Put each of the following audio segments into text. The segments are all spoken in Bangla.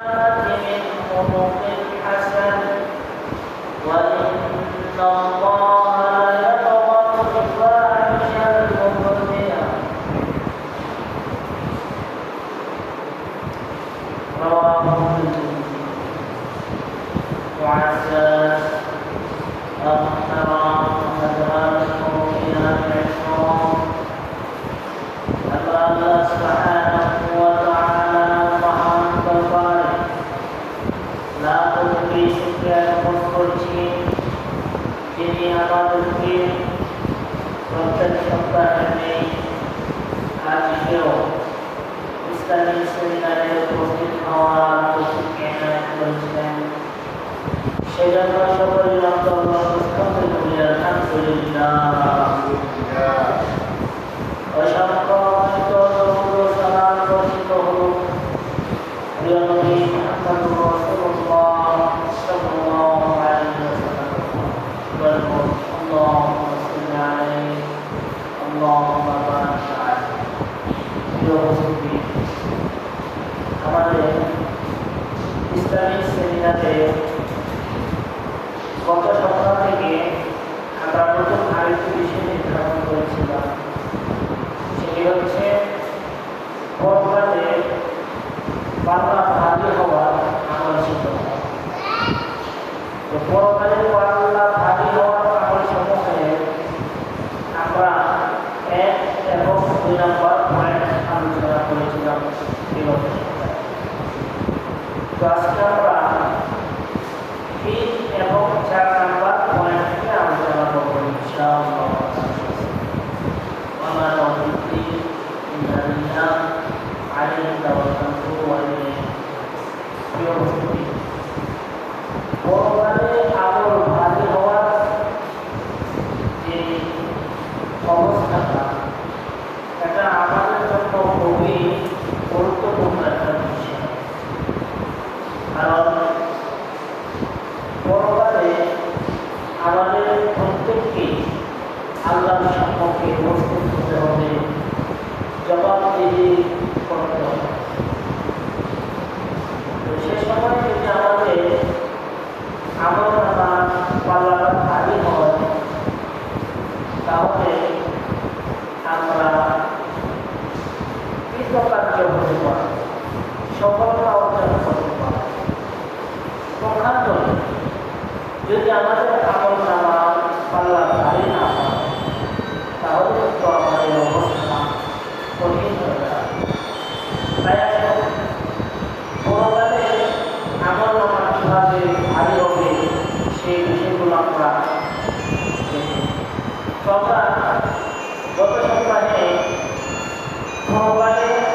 من خلق حسن وإن الله তিনি আমাদেরকে প্রত্যেক সপ্তাহে আজকেও ইসলামী সেমিনারে উপস্থিত হওয়ার করেছেন সেজন্য সকলের অন্তর্গত আলহামদুলিল্লাহ। অসংখ্য আমাদের ইসলামিক সেমিনারে e আমরা গত সপ্তাহে সোমবারে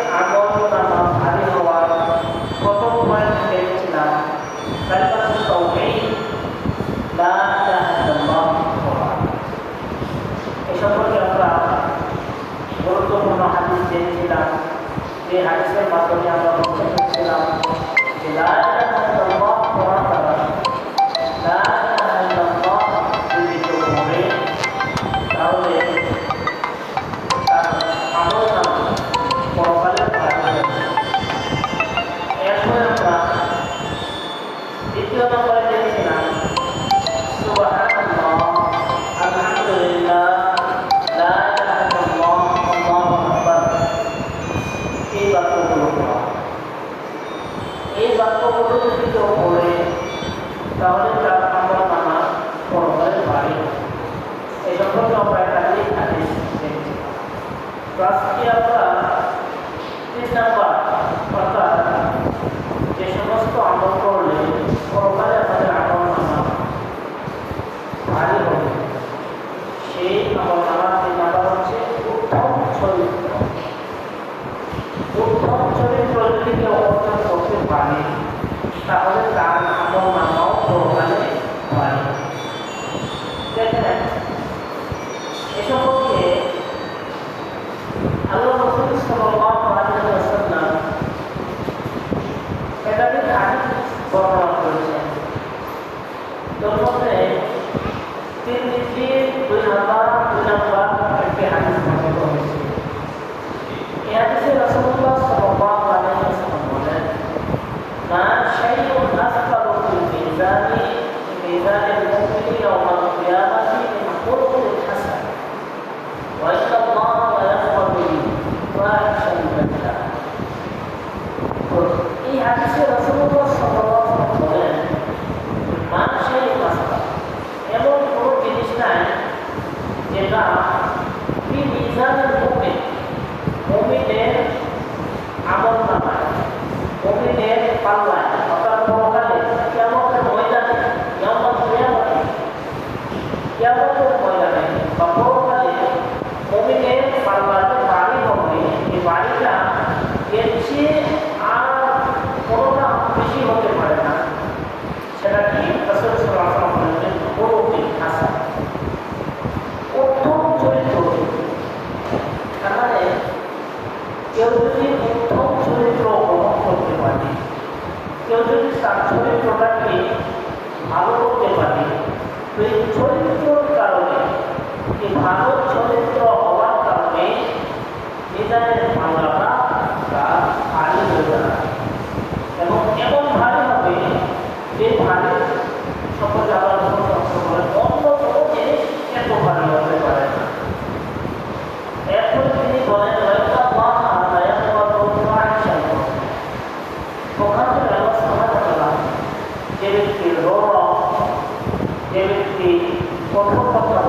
আজকে আমরা তিন নাম্বার অর্থাৎ যে সমস্ত আমল করলে পরকালে আমাদের আমল নামা ভারী হবে সেই আমল তিন নাম্বার হচ্ছে উত্তম চরিত্র উত্তম চরিত্র যদি কেউ অর্জন করতে পারে তাহলে তার যেটা কি মিজানের মুমিন। মুমিনের আমল নামায়। মুমিনের পারি। কেউ যদি তার প্রোডাক্টকে ভালো করতে পারে, তো এই চরিত্রর কারণে, এই ভালো চরিত্র হওয়ার কারণে, নিজের বাংলাটা তার আগে হয়ে কর্মকর্তা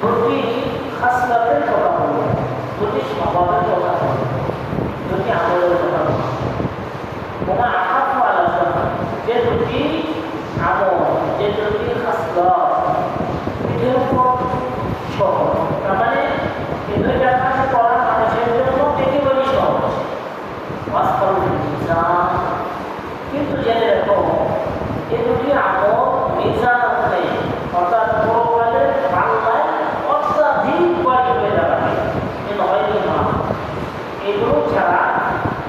দুটি খাসলাতের কথা বলব দুটি স্বভাবের কথা বলব দুটি আমলের কথা বলব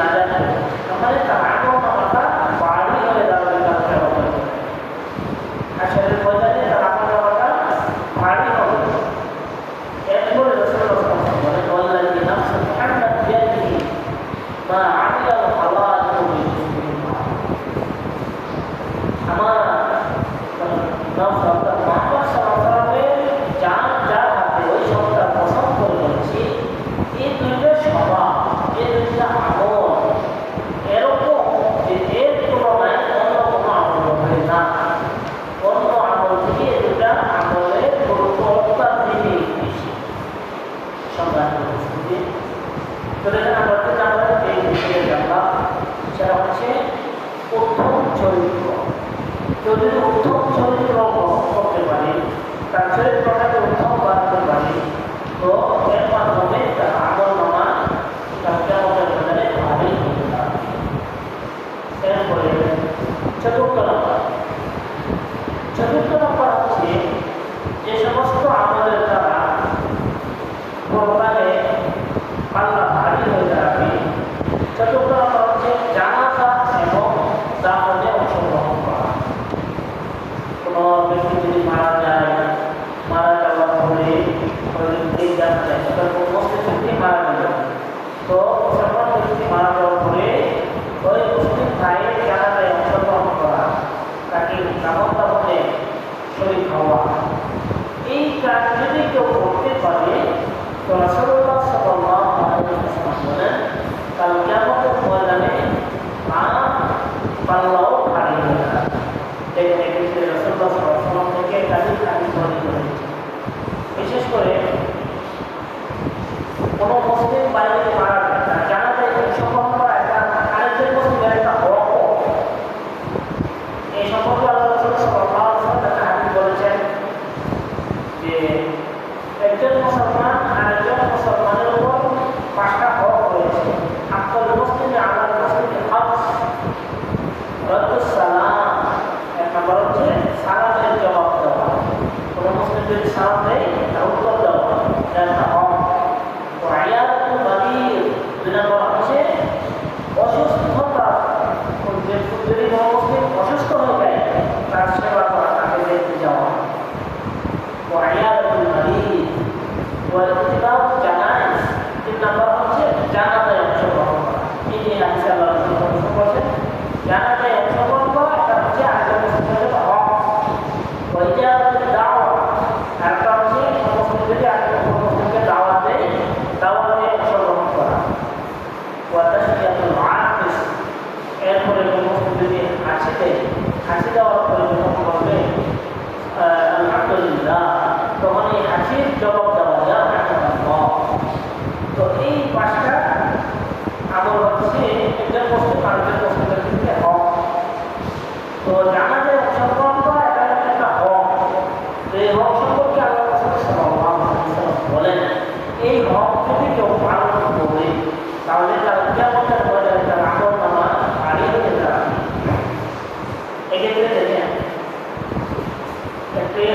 nada কোরআনে আল্লাহ হাজির হয়ে যাবে চতুর্থ para lá good time, eh? ¿En qué pretendería? Estoy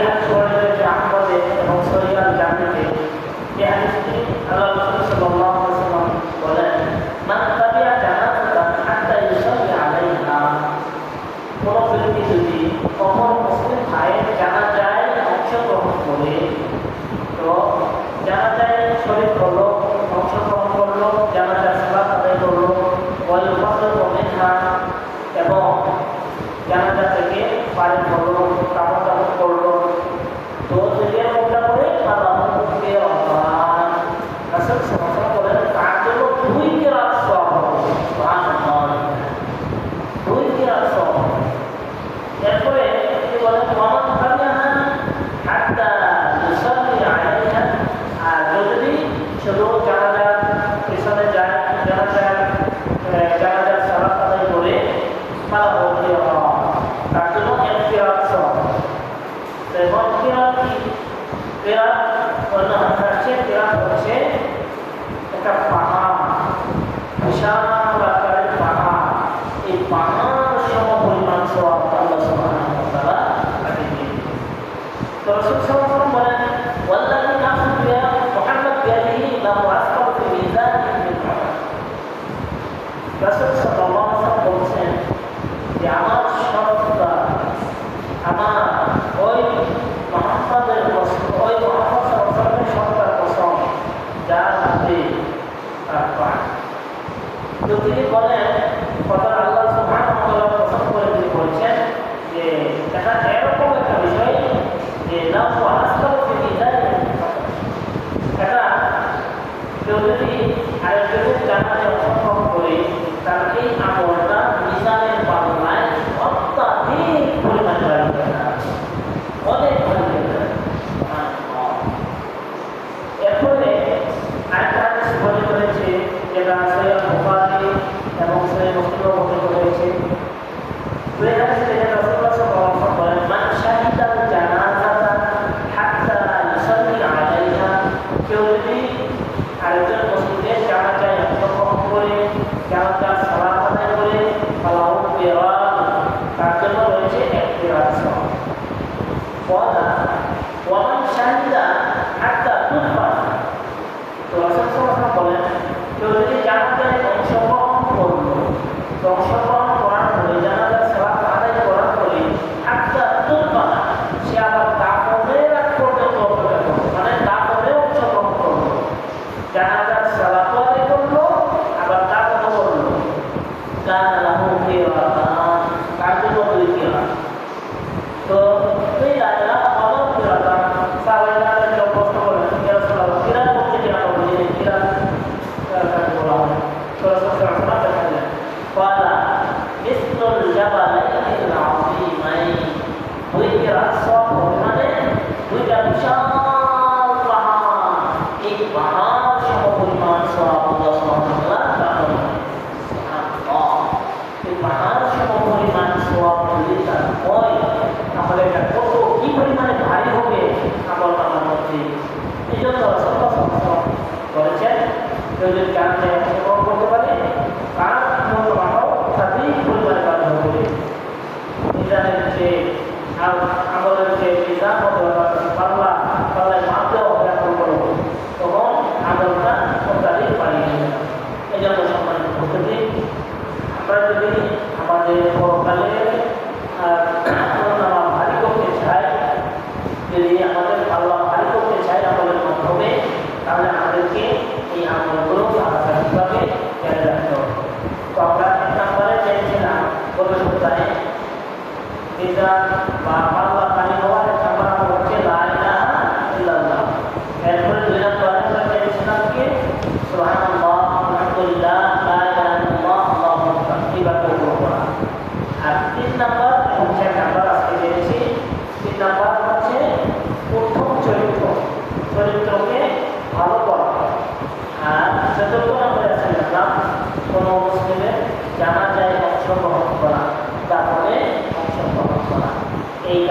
I don't know. এই